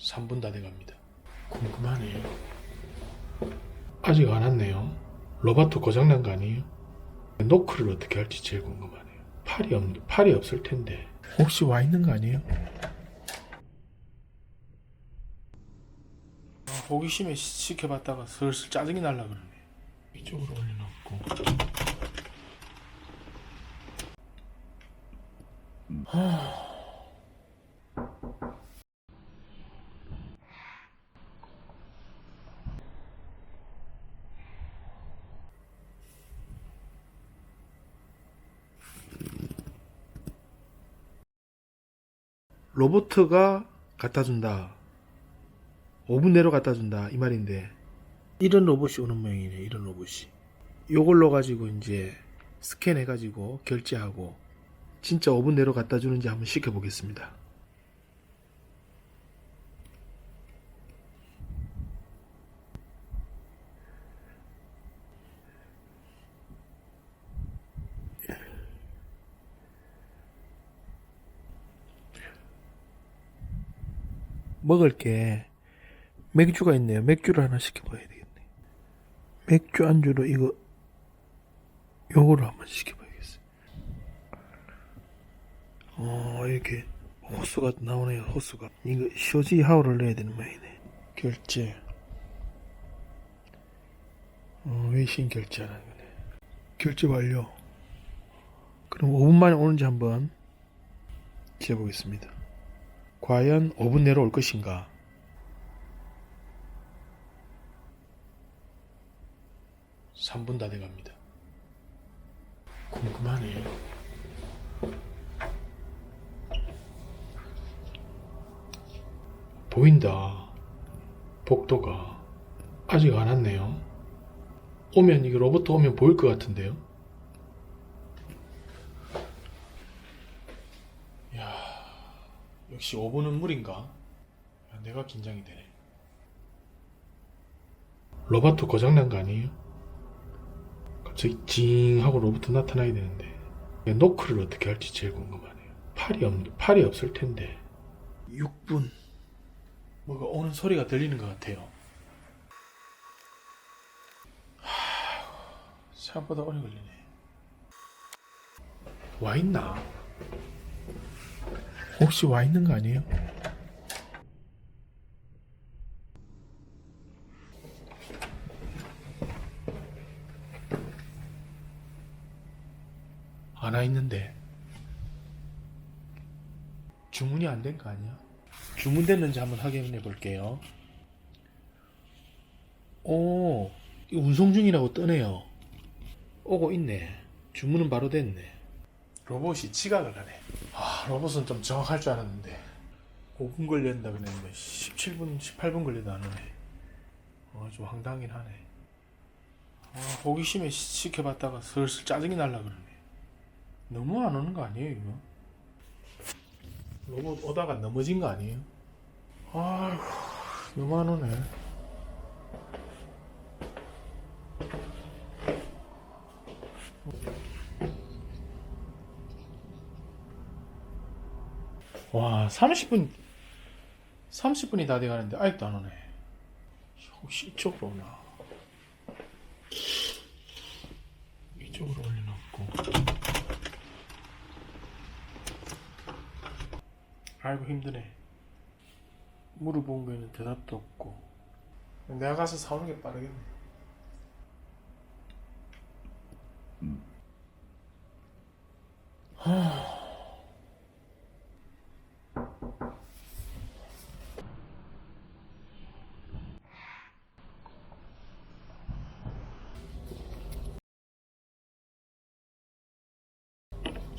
3분 다 돼갑니다. 궁금하네요. 아직 안 왔네요. 로바트 고장난 거 아니에요? 노크를 어떻게 할지 제일 궁금하네요. 팔이, 없, 팔이 없을 텐데. 혹시 와 있는 거 아니에요? 아, 호기심에 시- 시켜봤다가 슬슬 짜증이 날라 그러네. 이쪽으로 올려놓고. 로보트가 갖다 준다. 5분 내로 갖다 준다. 이 말인데. 이런 로봇이 오는 모양이네. 이런 로봇이. 요걸로 가지고 이제 스캔해 가지고 결제하고 진짜 5분 내로 갖다 주는지 한번 시켜 보겠습니다. 먹을 게 맥주가 있네요. 맥주를 하나 시켜봐야 되겠네. 맥주 안주로 이거 요거를 한번 시켜봐야겠어요. 어 이렇게 호수가 나오네요. 호수가 이거 쇼지 하우를 내야 되는 모양이네. 결제. 어, 외신 결제하는 거네. 결제 완료. 그럼 5분 만에 오는지 한번 재보겠습니다. 과연 5분 내로 올 것인가? 삼분 다 돼갑니다. 궁금하네요. 보인다. 복도가 아직 안 왔네요. 오면 이게 로봇 오면 보일 것 같은데요. 역시 5분은 무리인가? 야, 내가 긴장이 되네. 로봇 고장난 거 아니에요? 갑자기 징 하고 로봇 나타나야 되는데 노크를 어떻게 할지 제일 궁금하네요. 팔이 없 팔이 없을 텐데 6분 뭐가 오는 소리가 들리는 것 같아요. 하, 생각보다 오래 걸리네. 와 있나? 혹시 와 있는 거 아니에요? 안 와 있는데 주문이 안 된 거 아니야? 주문됐는지 한번 확인해 볼게요. 오, 운송 중이라고 뜨네요. 오고 있네. 주문은 바로 됐네. 로봇이 지각을 하네. 아, 로봇은 좀 정확할 줄 알았는데 5분 걸린다 그랬는데 17분, 18분 걸려도 안 오네. 어, 좀 황당하긴 하네. 아, 호기심에 시- 시켜봤다가 슬슬 짜증이 날라 그러네. 너무 안 오는 거 아니에요, 이거? 로봇 오다가 넘어진 거 아니에요? 아휴, 너무 안 오네. 와, 30분, 30분이 다 돼가는데 아직도 안 오네. 혹시 이쪽으로 오나? 이쪽으로 올려놓고. 아이고 힘드네. 물어본 거에는 대답도 없고. 내가 가서 사오는 게 빠르겠네.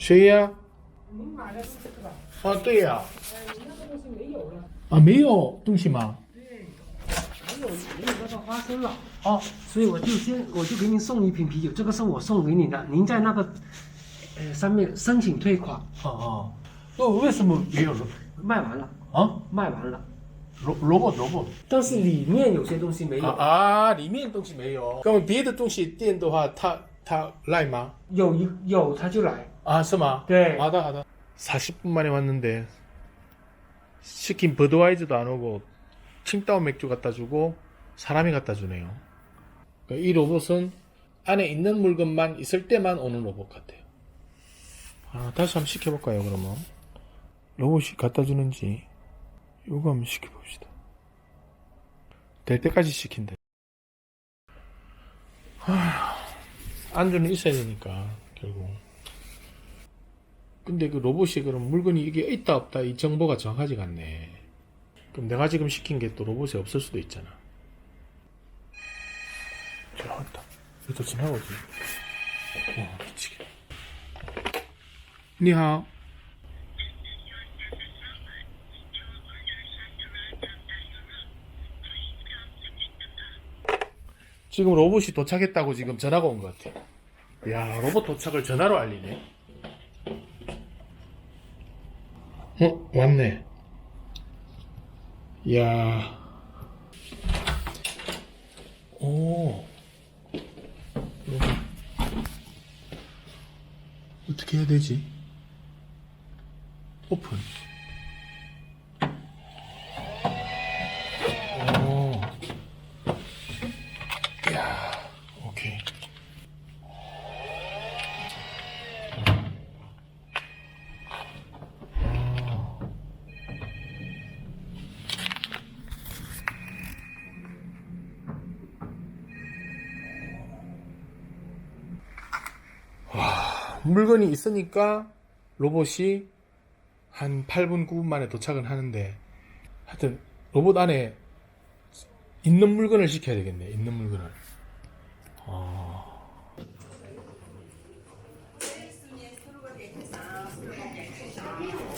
谁呀？您买的是这个吧？啊，对呀、呃，你那个东西没有了，啊，没有东西吗？对，没有没有那个花生了，哦，所以我就先我就给你送一瓶啤酒，这个是我送给你的，您在那个呃上面申请退款，哦哦，那为什么没有了卖完了，啊？卖完了，萝萝卜萝卜但是里面有些东西没有，啊啊，里面东西没有。那么别的东西店的话，他他来吗？有一有他就来， 아 스마. 네. 아다 아다. 40분 만에 왔는데 시킨 버드와이즈도 안 오고 칭다오 맥주 갖다 주고 사람이 갖다 주네요. 이 로봇은 안에 있는 물건만 있을 때만 오는 로봇 같아요. 아 다시 한번 시켜볼까요 그러면? 로봇이 갖다 주는지 요거 한번 시켜봅시다. 될 때까지 시킨대. 아, 안주는 있어야 되니까 결국. 근데 그 로봇이 그럼 물건이 이게 있다 없다 이 정보가 정확하지가 않네. 그럼 내가 지금 시킨 게 또 로봇에 없을 수도 있잖아. 지나갔다. 이거 지나오지. 와, 미치겠다. 니하오. 지금 로봇이 도착했다고 지금 전화가 온 것 같아. 야, 로봇 도착을 전화로 알리네. 어, 왔네. 야. 오. 어떻게 해야 되지? 오픈. 오. 야, 오케이. 물건이 있으니까 로봇이 한 8분, 9분 만에 도착은 하는데 하여튼 로봇 안에 있는 물건을 시켜야 되겠네. 있는 물건을. 아.